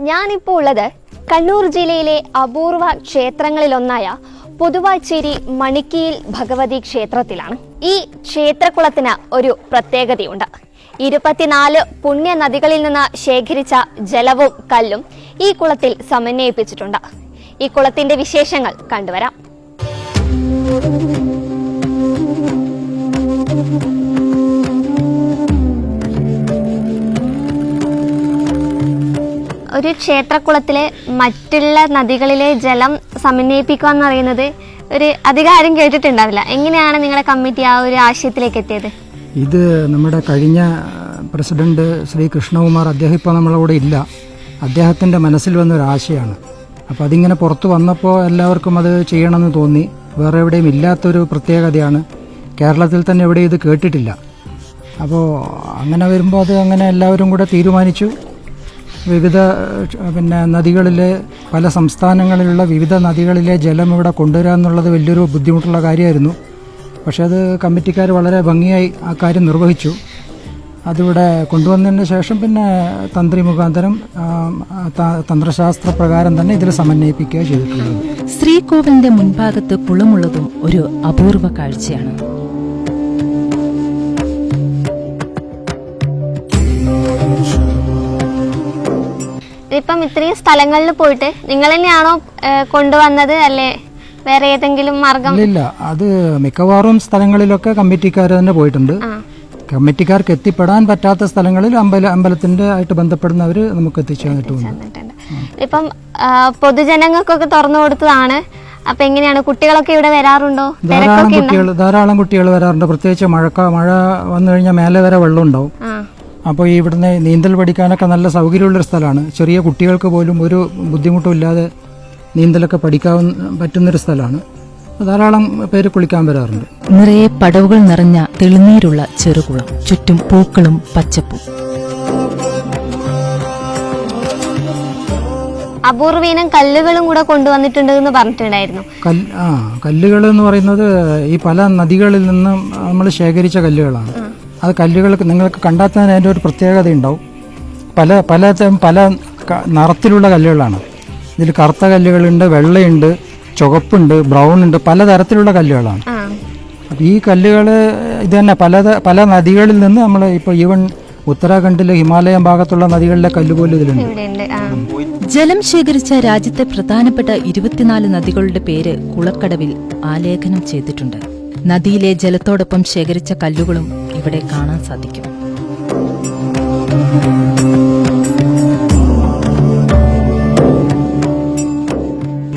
ഞാനിപ്പോൾ ഉള്ളത് കണ്ണൂർ ജില്ലയിലെ അപൂർവ ക്ഷേത്രങ്ങളിലൊന്നായ പൊതുവാച്ചേരി മണിക്കിയിൽ ഭഗവതി ക്ഷേത്രത്തിലാണ്. ഈ ക്ഷേത്രകുളത്തിന് ഒരു പ്രത്യേകതയുണ്ട്. ഇരുപത്തിനാല് പുണ്യ നദികളിൽ നിന്ന് ശേഖരിച്ച ജലവും കല്ലും ഈ കുളത്തിൽ സമന്വയിപ്പിച്ചിട്ടുണ്ട്. ഈ കുളത്തിന്റെ വിശേഷങ്ങൾ കണ്ടുവരാം. ഒരു ക്ഷേത്രക്കുളത്തിലെ മറ്റുള്ള നദികളിലെ ജലം സമന്വയിപ്പിക്കുക എന്ന് പറയുന്നത് ഒരു അധികം ആരും കേട്ടിട്ടുണ്ടാവില്ല. എങ്ങനെയാണ് നിങ്ങളുടെ കമ്മിറ്റി ആ ഒരു ആശയത്തിലേക്ക് എത്തിയത്? ഇത് നമ്മുടെ കഴിഞ്ഞ പ്രസിഡന്റ് ശ്രീ കൃഷ്ണകുമാർ അദ്ദേഹം ഇപ്പോൾ നമ്മളവിടെ ഇല്ല. അദ്ദേഹത്തിന്റെ മനസ്സിൽ വന്ന ഒരു ആശയമാണ്. അപ്പോൾ അതിങ്ങനെ പുറത്ത് വന്നപ്പോൾ എല്ലാവർക്കും അത് ചെയ്യണമെന്ന് തോന്നി. വേറെ എവിടെയും ഇല്ലാത്തൊരു പ്രത്യേകതയാണ്. കേരളത്തിൽ തന്നെ എവിടെയും ഇത് കേട്ടിട്ടില്ല. അപ്പോൾ അങ്ങനെ വരുമ്പോൾ അത് അങ്ങനെ എല്ലാവരും കൂടെ തീരുമാനിച്ചു. വിവിധ പിന്നെ നദികളിലെ പല സംസ്ഥാനങ്ങളിലുള്ള വിവിധ നദികളിലെ ജലം ഇവിടെ കൊണ്ടുവരിക എന്നുള്ളത് വലിയൊരു ബുദ്ധിമുട്ടുള്ള കാര്യമായിരുന്നു. പക്ഷേ അത് കമ്മിറ്റിക്കാർ വളരെ ഭംഗിയായി ആ കാര്യം നിർവഹിച്ചു. അതിവിടെ കൊണ്ടുവന്നതിന് ശേഷം പിന്നെ തന്ത്രി മുഖാന്തരം തന്ത്രശാസ്ത്ര പ്രകാരം തന്നെ ഇതിൽ സമന്വയിപ്പിക്കുക ചെയ്തിട്ടുള്ളത്. ശ്രീകോവിലിന്റെ മുൻഭാഗത്ത് കുളമുള്ളതും ഒരു അപൂർവ കാഴ്ചയാണ്. ഇപ്പം ഇത്രയും സ്ഥലങ്ങളിൽ പോയിട്ട് നിങ്ങൾ തന്നെയാണോ കൊണ്ടുവന്നത് അല്ലേ? വേറെ ഏതെങ്കിലും മാർഗം? ഇല്ല അത് മിക്കവാറും സ്ഥലങ്ങളിലൊക്കെ കമ്മിറ്റിക്കാർ തന്നെ പോയിട്ടുണ്ട്. കമ്മിറ്റിക്കാർക്ക് എത്തിപ്പെടാൻ പറ്റാത്ത സ്ഥലങ്ങളിൽ അമ്പല അമ്പലത്തിന്റെ ആയിട്ട് ബന്ധപ്പെടുന്നവർ നമുക്ക് എത്തിച്ചു തന്നിട്ടുമുണ്ട് തന്നിട്ടുണ്ട് ഇപ്പം പൊതുജനങ്ങൾക്കൊക്കെ തുറന്നു കൊടുത്തതാണ്. അപ്പൊ എങ്ങനെയാണ്? കുട്ടികളൊക്കെ ഇവിടെ വരാറുണ്ടോ? ധാരാളം കുട്ടികൾ ധാരാളം കുട്ടികൾ വരാറുണ്ട്. പ്രത്യേകിച്ച് മഴക്ക മഴ വന്നു കഴിഞ്ഞാൽ മേലെ വരെ വെള്ളം ഉണ്ടാവും. അപ്പോൾ ഈ ഇവിടുന്ന് നീന്തൽ പഠിക്കാനൊക്കെ നല്ല സൗകര്യമുള്ളൊരു സ്ഥലമാണ്. ചെറിയ കുട്ടികൾക്ക് പോലും ഒരു ബുദ്ധിമുട്ടും ഇല്ലാതെ നീന്തലൊക്കെ പഠിക്കാവുന്ന പറ്റുന്നൊരു സ്ഥലമാണ്. ധാരാളം പേര് കുളിക്കാൻ വരാറുണ്ട്. നിറയെ പടവുകൾ നിറഞ്ഞ തെളിനീരുള്ള ചെറുകുളം. ചുറ്റും പൂക്കളും പച്ചപ്പും. അപൂർവീനം കല്ലുകളും കൂടെ കൊണ്ടുവന്നിട്ടുണ്ട് എന്ന് പറഞ്ഞിട്ടുണ്ടായിരുന്നു. കല്ല് ആ കല്ലുകൾ എന്ന് പറയുന്നത് ഈ പല നദികളിൽ നിന്നും നമ്മൾ ശേഖരിച്ച കല്ലുകളാണ്. അത് കല്ലുകൾക്ക് നിങ്ങൾക്ക് കണ്ടാൽ തന്നെ അതിന്റെ ഒരു പ്രത്യേകത ഉണ്ടാവും പല പല പല നിറത്തിലുള്ള കല്ലുകളാണ്. ഇതിൽ കറുത്ത കല്ലുകളുണ്ട് വെള്ളയുണ്ട് ചുവപ്പുണ്ട് ബ്രൗൺ ഉണ്ട് പലതരത്തിലുള്ള കല്ലുകളാണ്. അപ്പം അപ്പോൾ ഈ കല്ലുകൾ ഇത് തന്നെ പല പല നദികളിൽ നിന്ന് നമ്മൾ ഇപ്പോൾ ഈവൻ ഉത്തരാഖണ്ഡിലെ ഹിമാലയം ഭാഗത്തുള്ള നദികളിലെ കല്ല് പോലും ഇതിലുണ്ട്. ജലം ശേഖരിച്ച രാജ്യത്തെ പ്രധാനപ്പെട്ട ഇരുപത്തിനാല് നദികളുടെ പേര് കുളക്കടവിൽ ആലേഖനം ചെയ്തിട്ടുണ്ട്. നദിയിലെ ജലത്തോടൊപ്പം ശേഖരിച്ച കല്ലുകളും ഇവിടെ കാണാൻ സാധിക്കും.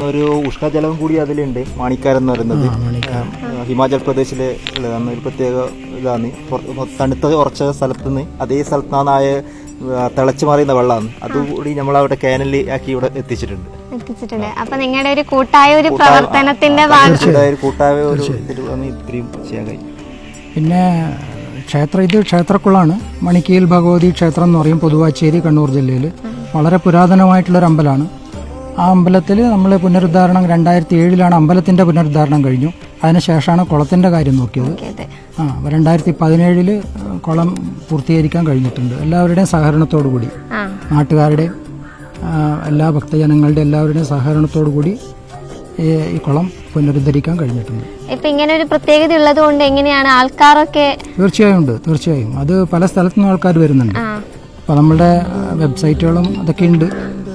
ഒരു ഉഷ്ണജലം കൂടി അതിലുണ്ട്. മാണിക്കാർ എന്ന് പറയുന്നത്. ഹിമാചൽ പ്രദേശിലെ ഉള്ളതാണ് ഒരു പ്രത്യേക ഇതാണ്. തണുത്ത ഉറച്ച സ്ഥലത്ത് നിന്ന് അതേ സ്ഥലത്താണായ തിളച്ചു മാറിയുന്ന വെള്ളമാണ്. അതുകൂടി നമ്മൾ അവിടെ കാനലി ആക്കി ഇവിടെ എത്തിച്ചിട്ടുണ്ട്. എത്തിച്ചിട്ടുണ്ട്. അപ്പൊ നിങ്ങളുടെ ഒരു കൂട്ടായ ഒരു പ്രവർത്തനത്തിന്റെ ഭാഗം. ഒരു കൂട്ടായ ഒരു ഇതിൽ ഇത്രയും ചെയ്യാൻ കഴിയും. പിന്നെ ക്ഷേത്ര ഇത് ക്ഷേത്രക്കുളമാണ് മണിക്കയിൽ ഭഗവതി ക്ഷേത്രം എന്ന് പറയും പൊതുവാച്ചേരി കണ്ണൂർ ജില്ലയിൽ വളരെ പുരാതനമായിട്ടുള്ളൊരു അമ്പലമാണ്. ആ അമ്പലത്തിൽ നമ്മൾ പുനരുദ്ധാരണം രണ്ടായിരത്തി ഏഴിലാണ് അമ്പലത്തിന്റെ പുനരുദ്ധാരണം കഴിഞ്ഞു. അതിനുശേഷമാണ് കുളത്തിന്റെ കാര്യം നോക്കിയത്. ആ അപ്പോൾ രണ്ടായിരത്തി പതിനേഴിൽ കുളം പൂർത്തീകരിക്കാൻ കഴിഞ്ഞിട്ടുണ്ട്. എല്ലാവരുടെയും സഹകരണത്തോടു കൂടി. നാട്ടുകാരുടെയും എല്ലാ ഭക്തജനങ്ങളുടെയും എല്ലാവരുടെയും സഹകരണത്തോടു കൂടി ഈ കുളം പുനരുദ്ധരിക്കാൻ കഴിഞ്ഞിട്ടുണ്ട്. ഇപ്പൊ ഇങ്ങനെ ഒരു പ്രത്യേകത ഉള്ളത് കൊണ്ട് എങ്ങനെയാണ് ആൾക്കാരൊക്കെ തീർച്ചയായും ഉണ്ട് തീർച്ചയായും. അത് പല സ്ഥലത്തു നിന്നും ആൾക്കാർ വരുന്നുണ്ട്. ആ. അപ്പോൾ നമ്മുടെ വെബ്സൈറ്റുകളും അതൊക്കെ ഉണ്ട്.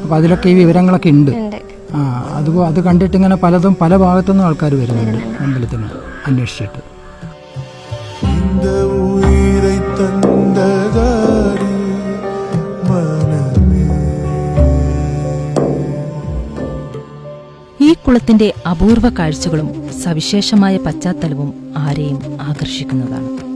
അപ്പോൾ അതിലൊക്കെ ഈ വിവരങ്ങളൊക്കെ ഉണ്ട്. ഉണ്ട്. ആ അത് അത് കണ്ടിട്ട് ഇങ്ങനെ പലതും പല ഭാഗത്തുനിന്നും ആൾക്കാർ വരുന്നുണ്ട് അമ്പലത്തിന് അന്വേഷിച്ചിട്ട്. ഈ കുളത്തിന്റെ അപൂർവ കാഴ്ചകളും സവിശേഷമായ പശ്ചാത്തലവും ആരെയും ആകർഷിക്കുന്നതാണ്.